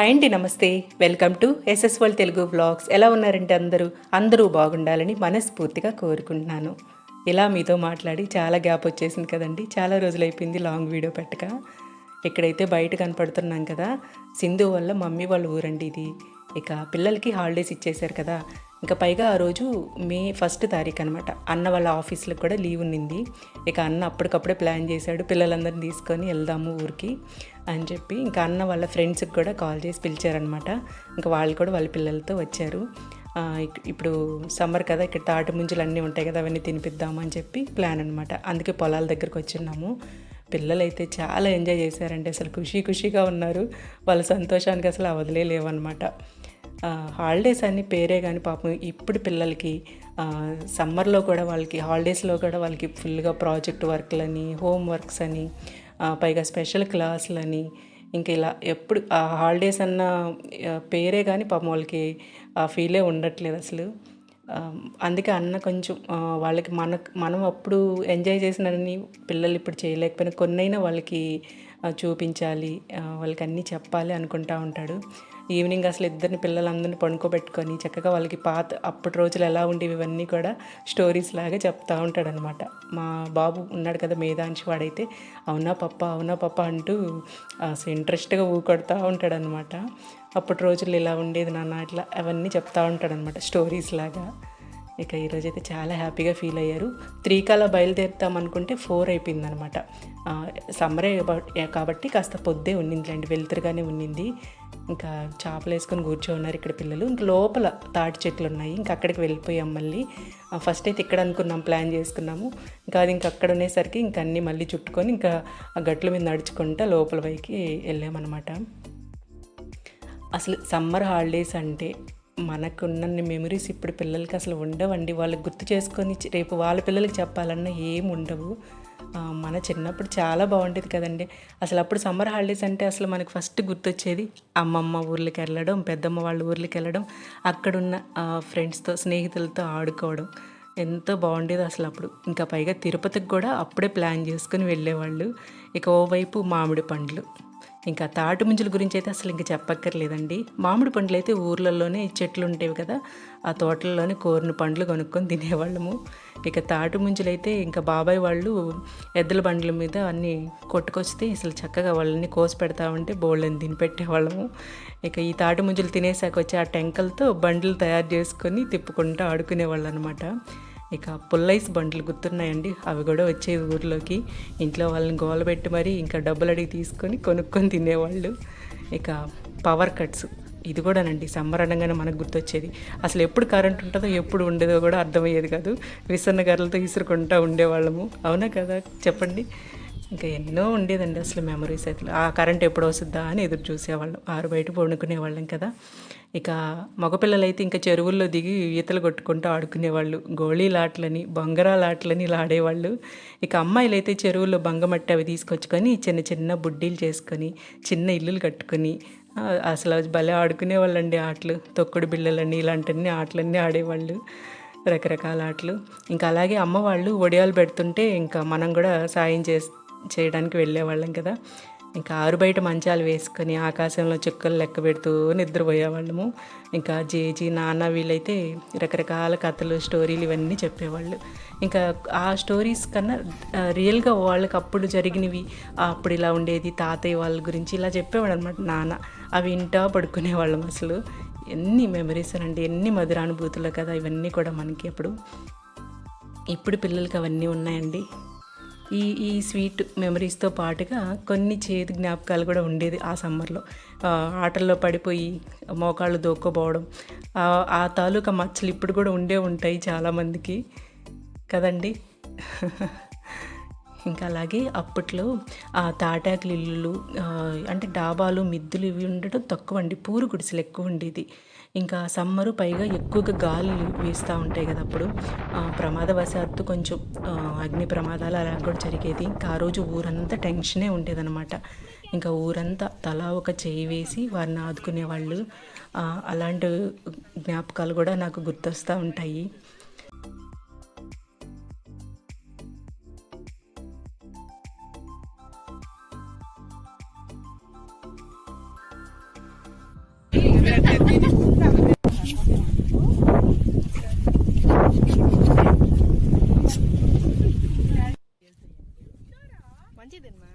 Hi అండి నమస్తే. Welcome to SS world Telugu blogs ఎలా ఉన్నారంటే అందరూ? అందరూ బాగుండాలని మనస్ఫూర్తిగా కోరుకుంటున్నాను. ఇలా మీతో మాట్లాడి చాలా గ్యాప్ వచ్చేసింది కదండి. చాలా రోజులు అయిపోయింది లాంగ్ వీడియో పెట్టక. ఇక్కడైతే బయట కనపడుతున్నాం కదా. సింధు వల్ల మమ్మీ వాళ్ళ ఊరండి ఇది. ఇక పిల్లలకి హాలిడేస్ ఇచ్చేశారు కదా. ఇంకా పైగా ఆ రోజు మే ఫస్ట్ తారీఖు అనమాట అన్న వాళ్ళ ఆఫీస్లో కూడా లీవ్ ఉన్నింది. ఇక అన్న అప్పటికప్పుడే ప్లాన్ చేశాడు పిల్లలందరిని తీసుకొని వెళ్దాము ఊరికి అని చెప్పి ఇంకా అన్న వాళ్ళ ఫ్రెండ్స్కి కూడా కాల్ చేసి పిలిచారనమాట ఇంకా వాళ్ళు కూడా వాళ్ళ పిల్లలతో వచ్చారు. ఇప్పుడు సమ్మర్ కదా ఇక్కడ తాటి ముంజలు అన్నీ ఉంటాయి కదా అవన్నీ తినిపిద్దాము అని చెప్పి ప్లాన్ అనమాట అందుకే పొలాల దగ్గరకు వచ్చిన్నాము. పిల్లలు అయితే చాలా ఎంజాయ్ చేశారంటే అసలు ఖుషీ ఖుషీగా ఉన్నారు. వాళ్ళ సంతోషానికి అసలు అవదలే లేవన్నమాట. హాలిడేస్ అన్ని పేరే కానీ పాపం ఇప్పుడు పిల్లలకి సమ్మర్లో కూడా వాళ్ళకి హాలిడేస్లో కూడా వాళ్ళకి ఫుల్గా ప్రాజెక్ట్ వర్క్లని హోమ్ వర్క్స్ అని పైగా స్పెషల్ క్లాసులని ఇంకా ఇలా ఎప్పుడు ఆ హాలిడేస్ అన్న పేరే కానీ పాపం వాళ్ళకి ఆ ఫీలే ఉండట్లేదు అసలు. అందుకే అన్న కొంచెం వాళ్ళకి మన మనం అప్పుడు ఎంజాయ్ చేసినని పిల్లలు ఇప్పుడు చేయలేకపోయినా కొన్నైనా వాళ్ళకి చూపించాలి వాళ్ళకి అన్నీ చెప్పాలి అనుకుంటా ఉంటాడు. ఈవినింగ్ అసలు ఇద్దరిని పిల్లలందరిని పండుకోబెట్టుకొని చక్కగా వాళ్ళకి పాత అప్పటి రోజులు ఎలా ఉండేవి ఇవన్నీ కూడా స్టోరీస్ లాగా చెప్తా ఉంటాడనమాట మా బాబు ఉన్నాడు కదా మేధాంశి వాడైతే అవునా పప్ప అవునా పప్ప అంటూ అసలు ఇంట్రెస్ట్గా ఊకొడతా ఉంటాడనమాట అప్పటి రోజులు ఇలా ఉండేది నాన్న ఇట్లా అవన్నీ చెప్తా ఉంటాడనమాట స్టోరీస్ లాగా. ఇక ఈరోజు అయితే చాలా హ్యాపీగా ఫీల్ అయ్యారు. త్రీ కల్లా బయలుదేరుతాం అనుకుంటే ఫోర్ అయిపోయింది అనమాట సమ్మరే కాబట్టి కాస్త పొద్దే ఉన్నిందిలేండి వెలుతురుగానే ఉన్నింది. ఇంకా చేపలు వేసుకొని కూర్చోన్నారు ఇక్కడ పిల్లలు. ఇంకా లోపల తాటి చెట్లు ఉన్నాయి. ఇంకా అక్కడికి వెళ్ళిపోయాం మళ్ళీ. ఫస్ట్ అయితే ఇక్కడ అనుకున్నాం ప్లాన్ చేసుకున్నాము. ఇంకా అది ఇంకా అక్కడ ఉండేసరికి ఇంకా అన్నీ మళ్ళీ చుట్టుకొని ఇంకా ఆ గట్ల మీద నడుచుకుంటా లోపల పైకి వెళ్ళామన్నమాట. అసలు సమ్మర్ హాలిడేస్ అంటే మనకున్న మెమరీస్ ఇప్పుడు పిల్లలకి అసలు ఉండవండి. వాళ్ళకి గుర్తు చేసుకొని రేపు వాళ్ళ పిల్లలకి చెప్పాలన్నా ఏం ఉండవు. మన చిన్నప్పుడు చాలా బాగుండేది కదండి. అసలు అప్పుడు సమ్మర్ హాలిడేస్ అంటే అసలు మనకు ఫస్ట్ గుర్తొచ్చేది అమ్మమ్మ ఊర్లకి వెళ్ళడం పెద్దమ్మ వాళ్ళ ఊర్లకి వెళ్ళడం అక్కడున్న ఫ్రెండ్స్తో స్నేహితులతో ఆడుకోవడం. ఎంతో బాగుండేది అసలు అప్పుడు. ఇంకా పైగా తిరుపతికి కూడా అప్పుడే ప్లాన్ చేసుకుని వెళ్ళేవాళ్ళు. ఇక ఓవైపు మామిడి పండ్లు. ఇంకా తాటి ముంజుల గురించి అయితే అసలు ఇంక చెప్పక్కర్లేదండి. మామిడి పండ్లు అయితే ఊర్లలోనే చెట్లు ఉండేవి కదా ఆ తోటల్లోనే కోరిన పండ్లు కొనుక్కొని తినేవాళ్ళము. ఇక తాటి ముంజలు అయితే ఇంకా బాబాయ్ వాళ్ళు ఎద్దుల బండ్ల మీద అన్నీ కొట్టుకొస్తే అసలు చక్కగా వాళ్ళని కోసి పెడతా ఉంటే బోళ్ళని తిని పెట్టేవాళ్ళము ఇక ఈ తాటి ముంజలు తినేసాక వచ్చి ఆ టెంకలతో బండ్లు తయారు చేసుకొని తిప్పుకుంటూ ఆడుకునేవాళ్ళు అనమాట ఇక పుల్లైస్ బండ్లు గుర్తున్నాయండి. అవి కూడా వచ్చేవి ఊర్లోకి ఇంట్లో వాళ్ళని గోలబెట్టి మరీ ఇంకా డబ్బులు అడిగి తీసుకొని కొనుక్కొని తినేవాళ్ళు. ఇక పవర్ కట్స్ ఇది కూడానండి సమ్మర్ అనగానే మనకు గుర్తొచ్చేది. అసలు ఎప్పుడు కరెంట్ ఉంటుందో ఎప్పుడు ఉండేదో కూడా అర్థమయ్యేది కాదు. విసన్న గర్రలతో ఇసురుకుంటూ ఉండేవాళ్ళము. అవునా కదా? చెప్పండి. ఇంకా ఎన్నో ఉండేదండి అసలు మెమరీస్ అయితే. ఆ కరెంట్ ఎప్పుడు వస్తుందా అని ఎదురు చూసేవాళ్ళం. ఆరు బయట పండుకునేవాళ్ళం కదా. ఇక మగపిల్లలు అయితే ఇంకా చెరువుల్లో దిగి ఈతలు కొట్టుకుంటూ ఆడుకునేవాళ్ళు. గోళీలాటలని బొంగరాలాటలని ఇలా ఆడేవాళ్ళు. ఇక అమ్మాయిలు అయితే చెరువుల్లో బంగమట్టి అవి తీసుకొచ్చుకొని చిన్న చిన్న బుడ్డీలు చేసుకొని చిన్న ఇల్లులు కట్టుకొని అసలు భలే ఆడుకునేవాళ్ళండి ఆటలు. తొక్కుడు బిళ్ళలని ఇలాంటివన్నీ ఆటలన్నీ ఆడేవాళ్ళు. రకరకాల ఆటలు. ఇంకా అలాగే అమ్మ వాళ్ళు ఒడియాలు పెడుతుంటే ఇంకా మనం కూడా సాయం చేసి చేయడానికి వెళ్ళేవాళ్ళం కదా. ఇంకా ఆరు బయట మంచాలు వేసుకొని ఆకాశంలో చుక్కలు లెక్క పెడుతూ నిద్రపోయేవాళ్ళము. ఇంకా జేజీ నాన్న వీళ్ళైతే రకరకాల కథలు స్టోరీలు ఇవన్నీ చెప్పేవాళ్ళు. ఇంకా ఆ స్టోరీస్ కన్నా రియల్గా వాళ్ళకి అప్పుడు జరిగినవి అప్పుడు ఇలా ఉండేది తాతయ్య వాళ్ళ గురించి ఇలా చెప్పేవాడు అనమాట నాన్న. అవి ఇంటా పడుకునేవాళ్ళం అసలు. ఎన్ని మెమరీస్ అండి ఎన్ని మధురానుభూతులు కదా ఇవన్నీ కూడా మనకి అప్పుడు. ఇప్పుడు పిల్లలకి అవన్నీ ఉన్నాయండి. ఈ ఈ స్వీట్ మెమరీస్తో పాటుగా కొన్ని చేదు జ్ఞాపకాలు కూడా ఉండేది ఆ సమ్మర్లో ఆటల్లో పడిపోయి మోకాళ్ళు దోక్కోపోవడం ఆ, తాలూకా మచ్చలు ఇప్పుడు కూడా ఉండే ఉంటాయి చాలామందికి కదండి? ఇంకా అలాగే అప్పట్లో ఆ తాటాకులు ఇల్లులు అంటే డాబాలు మిద్దులు ఇవి ఉండడం తక్కువ అండి. పూరు గుడిసెలు ఎక్కువ ఉండేది. ఇంకా సమ్మరు పైగా ఎక్కువగా గాలి వీస్తూ ఉంటాయి కదా అప్పుడు. ప్రమాదవశాత్తు కొంచెం అగ్ని ప్రమాదాలు అలా కూడా జరిగేది. ఇంకా ఆ రోజు ఊరంతా టెన్షనే ఉండేదన్నమాట. ఇంకా ఊరంతా తలా ఒక చేయి వేసి వారిని ఆదుకునే వాళ్ళు అలాంటి జ్ఞాపకాలు కూడా నాకు గుర్తొస్తూ ఉంటాయి. தெரியுமா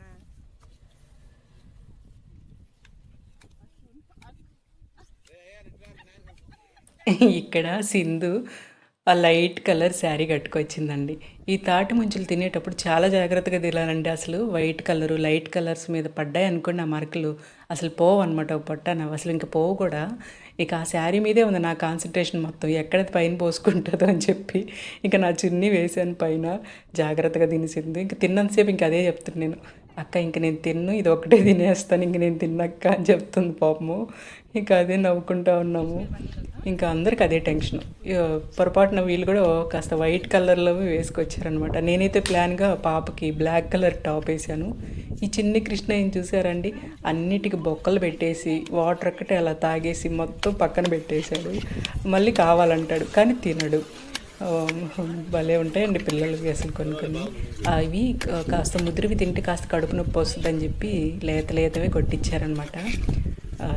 ఇక్కడ సింధు ఆ లైట్ కలర్ శారీ కట్టుకొచ్చిందండి. ఈ తాటి ముంచులు తినేటప్పుడు చాలా జాగ్రత్తగా తినాలండి. అసలు వైట్ కలరు లైట్ కలర్స్ మీద పడ్డాయి అనుకోండి ఆ మార్కులు. అసలు పోవు అనమాట పొట్టాన అసలు ఇంకా పోవు కూడా. ఇక ఆ శారీ మీదే ఉంది నా కాన్సన్ట్రేషన్ మొత్తం. ఎక్కడ పైన పోసుకుంటుందో అని చెప్పి ఇంకా నా చున్నీ వేసాను పైన. జాగ్రత్తగా తినేసింది. ఇంకా తిన్నంతసేపు ఇంకా అదే చెప్తున్నాను నేను. అక్క ఇంక నేను తిన్ను. ఇది ఒకటే తినేస్తాను. ఇంక నేను తిన్నక్క అని చెప్తుంది పాపము. ఇంకా అదే నవ్వుకుంటా ఉన్నాము. ఇంకా అందరికి అదే టెన్షన్. పొరపాటున వీళ్ళు కూడా కాస్త వైట్ కలర్లో వేసుకొచ్చి వేసుకొచ్చారనమాట నేనైతే ప్లాన్గా పాపకి బ్లాక్ కలర్ టాప్ వేసాను. ఈ చిన్ని కృష్ణ ఏం చూసారండి? అన్నిటికి బొక్కలు పెట్టేసి వాటర్ ఒక్కటే అలా తాగేసి మొత్తం పక్కన పెట్టేశాడు. మళ్ళీ కావాలంటాడు కానీ తినడు. భలే ఉంటాయండి పిల్లలకి అసలు కొన్ని కొన్ని. అవి కాస్త ముదిరివి తింటే కాస్త కడుపు నొప్పి వస్తుందని చెప్పి లేత లేతవే కొట్టించారనమాట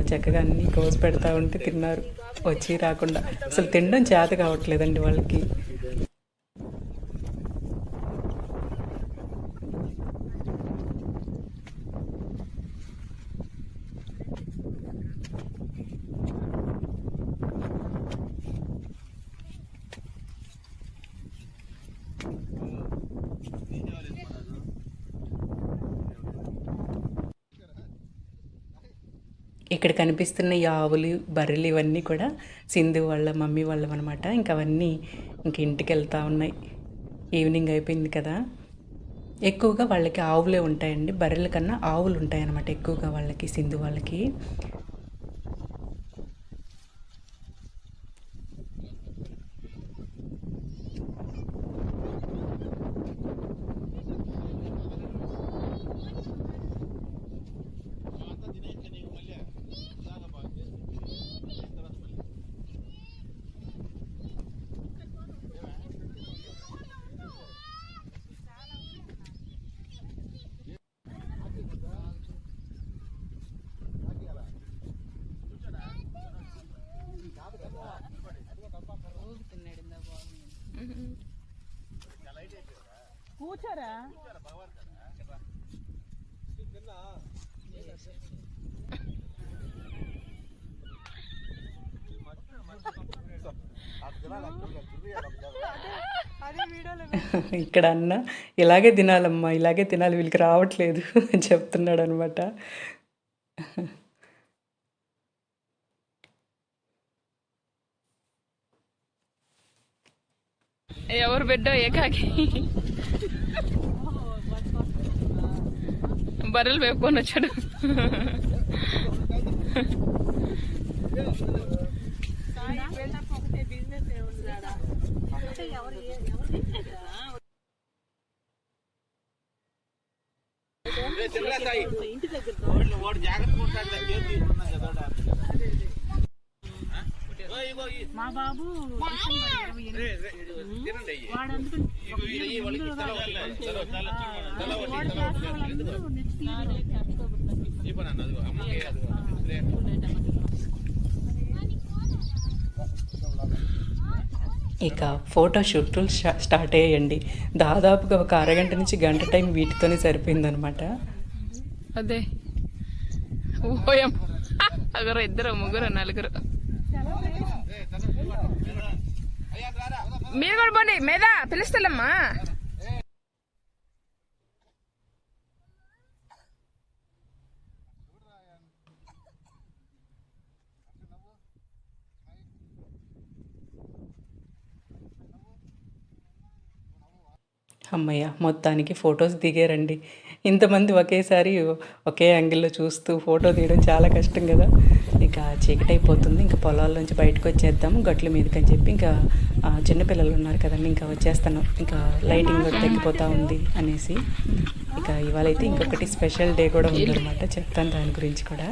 చక్కగా అన్ని కోసి పెడతా ఉంటే తిన్నారు. వచ్చి రాకుండా. అసలు తినడం చేత కావట్లేదండి వాళ్ళకి. ఇక్కడ కనిపిస్తున్న ఈ ఆవులు బర్రెలు ఇవన్నీ కూడా సింధు వాళ్ళ మమ్మీ వాళ్ళం అనమాట ఇంకా అవన్నీ ఇంక ఇంటికి వెళ్తూ ఉన్నాయి. ఈవినింగ్ అయిపోయింది కదా. ఎక్కువగా వాళ్ళకి ఆవులే ఉంటాయండి. బర్రెల కన్నా ఆవులు ఉంటాయన్నమాట ఎక్కువగా వాళ్ళకి సింధు వాళ్ళకి. కూర్చోరా. ఇక్కడ అన్న ఇలాగే తినాలమ్మా ఇలాగే తినాలి వీళ్ళకి రావట్లేదు అని చెప్తున్నాడు అనమాట ఎవరు బిడ్డో ఏకాకి బర్రెలు వేపుకొని వచ్చాడు మా బాబు వాడు ఇక ఫోటో షూట్లు స్టా- స్టార్ట్ అయ్యాయండి దాదాపుగా ఒక అరగంట నుంచి గంట టైం వీటితోనే సరిపోయిందనమాట అదే. ఓయం అగరు ఇద్దరు ముగ్గురు నలుగురు. మీరు కూడా పోండి. మీద పిలుస్తామ్మా అమ్మయ్య మొత్తానికి ఫొటోస్ దిగారండి. ఇంతమంది ఒకేసారి ఒకే యాంగిల్లో చూస్తూ ఫోటో తీయడం చాలా కష్టం కదా. ఇక చీకటి అయిపోతుంది ఇంకా పొలాల నుంచి బయటకు వచ్చేద్దాము. గట్ల మీదకి అని చెప్పి ఇంకా చిన్నపిల్లలు ఉన్నారు కదండి ఇంకా వచ్చేస్తాను. ఇంకా లైటింగ్ కూడా తగ్గిపోతూ ఉంది అనేసి. ఇక ఇవాళ అయితే ఇంకొకటి స్పెషల్ డే కూడా ఉందన్నమాట. చెప్తాను దాని గురించి కూడా.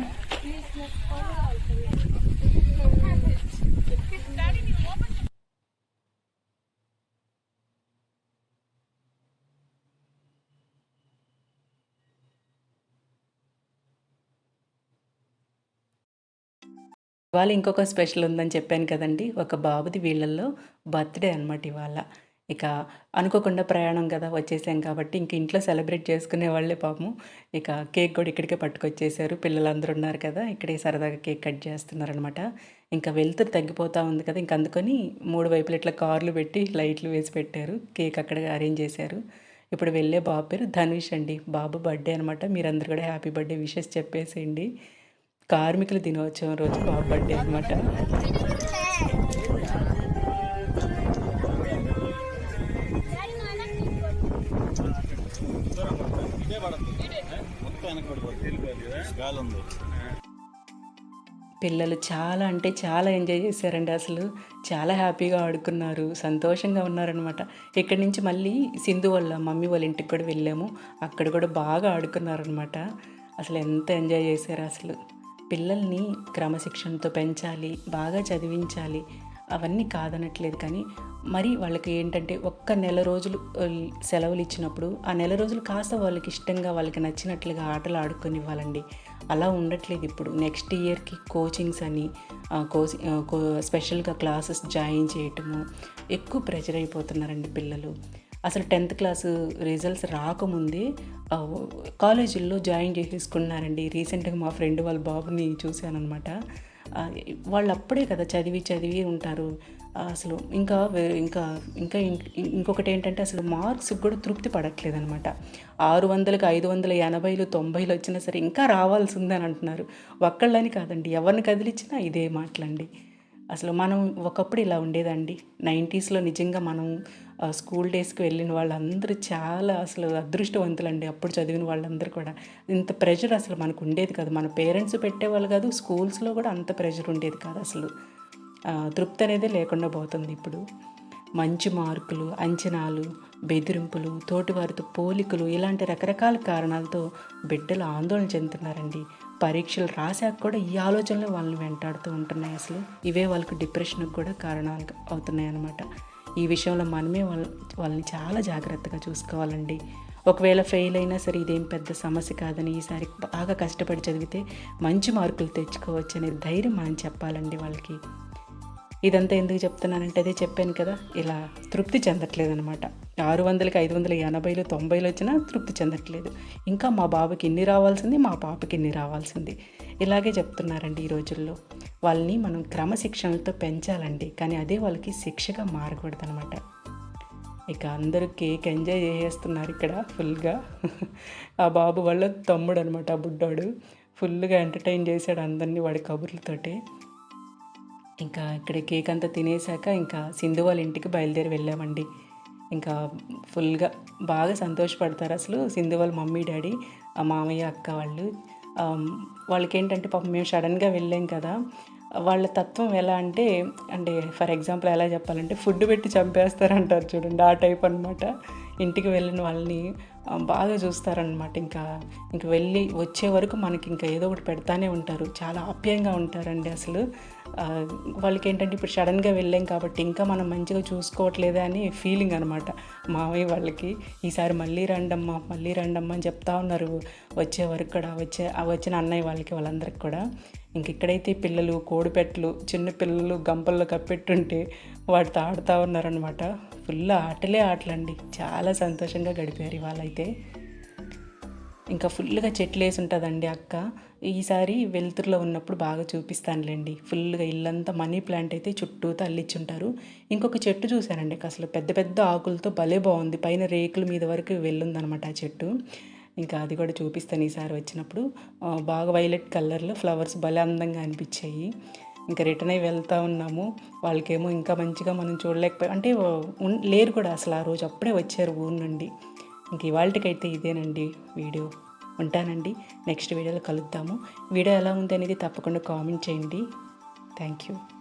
ఇవాళ ఇంకొక స్పెషల్ ఉందని చెప్పాను కదండి. ఒక బాబుది వీళ్ళల్లో బర్త్డే అనమాట ఇవాళ. ఇక అనుకోకుండా ప్రయాణం కదా వచ్చేసాం కాబట్టి ఇంక ఇంట్లో సెలబ్రేట్ చేసుకునే వాళ్ళే పాపము. ఇక కేక్ కూడా ఇక్కడికే పట్టుకొచ్చేసారు. పిల్లలందరూ ఉన్నారు కదా ఇక్కడే సరదాగా కేక్ కట్ చేస్తున్నారనమాట ఇంకా వెలుతురు తగ్గిపోతూ ఉంది కదా ఇంక అందుకని మూడు వైపులు ఇట్లా కార్లు పెట్టి లైట్లు వేసి పెట్టారు. కేక్ అక్కడ అరేంజ్ చేశారు. ఇప్పుడు వెళ్ళే బాబు పేరు ధనుష్ అండి. బాబు బర్త్డే అనమాట మీరందరూ కూడా హ్యాపీ బర్త్డే విషెస్ చెప్పేసేయండి. కార్మికుల దినోత్సవం రోజు బాబు బర్త్డే అనమాట పిల్లలు చాలా అంటే చాలా ఎంజాయ్ చేశారండి అసలు. చాలా హ్యాపీగా ఆడుకున్నారు సంతోషంగా ఉన్నారనమాట ఇక్కడి నుంచి మళ్ళీ సింధు వాళ్ళ మమ్మీ వాళ్ళ ఇంటికి కూడా వెళ్ళాము. అక్కడ కూడా బాగా ఆడుకున్నారనమాట అసలు ఎంత ఎంజాయ్ చేశారు అసలు. పిల్లల్ని క్రమశిక్షణతో పెంచాలి బాగా చదివించాలి. అవన్నీ కాదనట్లేదు కానీ మరి వాళ్ళకి ఏంటంటే ఒక్క నెల రోజులు సెలవులు ఇచ్చినప్పుడు ఆ నెల రోజులు కాస్త వాళ్ళకి ఇష్టంగా వాళ్ళకి నచ్చినట్లుగా ఆటలు ఆడుకొని ఇవ్వాలండి. అలా ఉండట్లేదు ఇప్పుడు. నెక్స్ట్ ఇయర్కి కోచింగ్స్ అని ఆ, స్పెషల్గా క్లాసెస్ జాయిన్ చేయటము ఎక్కువ ప్రెషర్ అయిపోతున్నారండి పిల్లలు. అసలు టెన్త్ క్లాస్ రిజల్ట్స్ రాకముందే కాలేజీల్లో జాయిన్ చేసేసుకున్నారండి. రీసెంట్గా మా ఫ్రెండ్ వాళ్ళ బాబుని చూశానమాట వాళ్ళు అప్పుడే కదా చదివి చదివి ఉంటారు. అసలు ఇంకా ఇంకా ఇంకా ఇంకొకటి ఏంటంటే అసలు మార్క్స్ కూడా తృప్తి పడట్లేదు అనమాట ఆరు వందలకు ఐదు వందల ఎనభైలు తొంభైలు వచ్చినా సరే ఇంకా రావాల్సిందని అంటున్నారు. ఒక్కళ్ళని కాదండి ఎవరిని కదిలిచ్చినా ఇదే మాటలండి. అసలు మనం ఒకప్పుడు ఇలా ఉండేదండి. నైంటీస్లో నిజంగా మనం స్కూల్ డేస్కి వెళ్ళిన వాళ్ళందరూ చాలా అసలు అదృష్టవంతులండి. అప్పుడు చదివిన వాళ్ళందరూ కూడా. ఇంత ప్రెషర్ అసలు మనకు ఉండేది కాదు. మన పేరెంట్స్ పెట్టేవాళ్ళు కాదు స్కూల్స్లో కూడా అంత ప్రెషర్ ఉండేది కాదు అసలు. తృప్తి అనేది లేకుండా పోతుంది ఇప్పుడు. మంచి మార్కులు అంచనాలు బెదిరింపులు తోటివారితో పోలికలు ఇలాంటి రకరకాల కారణాలతో బిడ్డలు ఆందోళన చెందుతున్నారండి. పరీక్షలు రాశాక కూడా ఈ ఆలోచనలు వాళ్ళని వెంటాడుతూ ఉంటున్నాయి అసలు. ఇవే వాళ్ళకు డిప్రెషన్కి కూడా కారణాలు అవుతున్నాయి అన్నమాట. ఈ విషయంలో మనమే వాళ్ళ వాళ్ళని చాలా జాగ్రత్తగా చూసుకోవాలండి. ఒకవేళ ఫెయిల్ అయినా సరే ఇదేం పెద్ద సమస్య కాదని ఈసారి బాగా కష్టపడి చదివితే మంచి మార్కులు తెచ్చుకోవచ్చు అనే ధైర్యం మనం చెప్పాలండి వాళ్ళకి. ఇదంతా ఎందుకు చెప్తున్నానంటే అదే చెప్పాను కదా ఇలా తృప్తి చెందట్లేదు అనమాట ఆరు వందలకి ఐదు వందల ఎనభైలు తొంభైలు వచ్చినా తృప్తి చెందట్లేదు. ఇంకా మా బాబుకి ఇన్ని రావాల్సింది మా పాపకి ఇన్ని రావాల్సింది. ఇలాగే చెప్తున్నారండి ఈ రోజుల్లో. వాళ్ళని మనం క్రమశిక్షణలతో పెంచాలండి కానీ అదే వాళ్ళకి శిక్షగా మారకూడదు అనమాట ఇక అందరూ కేక్ ఎంజాయ్ చేసేస్తున్నారు ఇక్కడ ఫుల్గా. ఆ బాబు వాళ్ళ తమ్ముడు అనమాట ఆ బుడ్డాడు. ఫుల్గా ఎంటర్టైన్ చేశాడు అందరినీ వాడి కబుర్లతోటే. ఇంకా ఇక్కడ కేక్ అంతా తినేసాక ఇంకా సింధు వాళ్ళ ఇంటికి బయలుదేరి వెళ్ళామండి. ఇంకా ఫుల్గా బాగా సంతోషపడతారు అసలు సింధు వాళ్ళ మమ్మీ డాడీ ఆ మామయ్య అక్క వాళ్ళు. వాళ్ళకేంటంటే వాళ్ళకి ఏంటంటే పాపం మేము సడన్గా వెళ్ళాం కదా. వాళ్ళ తత్వం ఎలా అంటే అంటే ఫర్ ఎగ్జాంపుల్ ఎలా చెప్పాలంటే ఫుడ్ పెట్టి చంపేస్తారంటారు చూడండి ఆ టైప్ అనమాట ఇంటికి వెళ్ళిన వాళ్ళని బాగా చూస్తారనమాట ఇంకా ఇంక వెళ్ళి వచ్చే వరకు మనకి ఇంకా ఏదో ఒకటి పెడతానే ఉంటారు. చాలా ఆప్యాయంగా ఉంటారండి అసలు. వాళ్ళకి ఏంటంటే ఇప్పుడు సడన్గా వెళ్ళాం కాబట్టి ఇంకా మనం మంచిగా చూసుకోవట్లేదా అని ఫీలింగ్ అనమాట మావయ్య వాళ్ళకి. ఈసారి మళ్ళీ రండమ్మా మళ్ళీ రండమ్మా అని చెప్తా ఉన్నారు. వచ్చే వరకు కూడా వచ్చే ఆ వచ్చిన అన్నయ్య వాళ్ళకి వాళ్ళందరికి కూడా. ఇంకెక్కడైతే పిల్లలు కోడిపెట్టలు చిన్న పిల్లలు గంపల్లో కప్పెట్టుంటే వాటితో ఆడుతూ ఉన్నారనమాట ఫుల్ ఆటలే ఆటలండి. చాలా సంతోషంగా గడిపారు ఇవాళైతే. ఇంకా ఫుల్గా చెట్లు వేసి ఉంటుందండి అక్క. ఈసారి వెలుతురులో ఉన్నప్పుడు బాగా చూపిస్తానులేండి. ఫుల్గా ఇల్లంతా మనీ ప్లాంట్ అయితే చుట్టూ తల్లిచ్చుంటారు. ఇంకొక చెట్టు చూశానండి అసలు పెద్ద పెద్ద ఆకులతో భలే బాగుంది. పైన రేకుల మీద వరకు వెళ్ళుందనమాట ఆ చెట్టు. ఇంకా అది కూడా చూపిస్తాను ఈసారి వచ్చినప్పుడు. బాగా వైలెట్ కలర్లో ఫ్లవర్స్ భలే అందంగా అనిపించాయి. ఇంకా రిటర్న్ అయి వెళ్తూ ఉన్నాము. వాళ్ళకేమో ఇంకా మంచిగా మనం చూడలేకపోయి అంటే లేరు కూడా అసలు ఆ రోజు అప్పుడే వచ్చారు ఊరు నుండి. ఇంక ఇవాళకైతే ఇదేనండి వీడియో. ఉంటానండి. నెక్స్ట్ వీడియోలో కలుద్దాము. వీడియో ఎలా ఉంది అనేది తప్పకుండా కామెంట్ చేయండి. Thank you.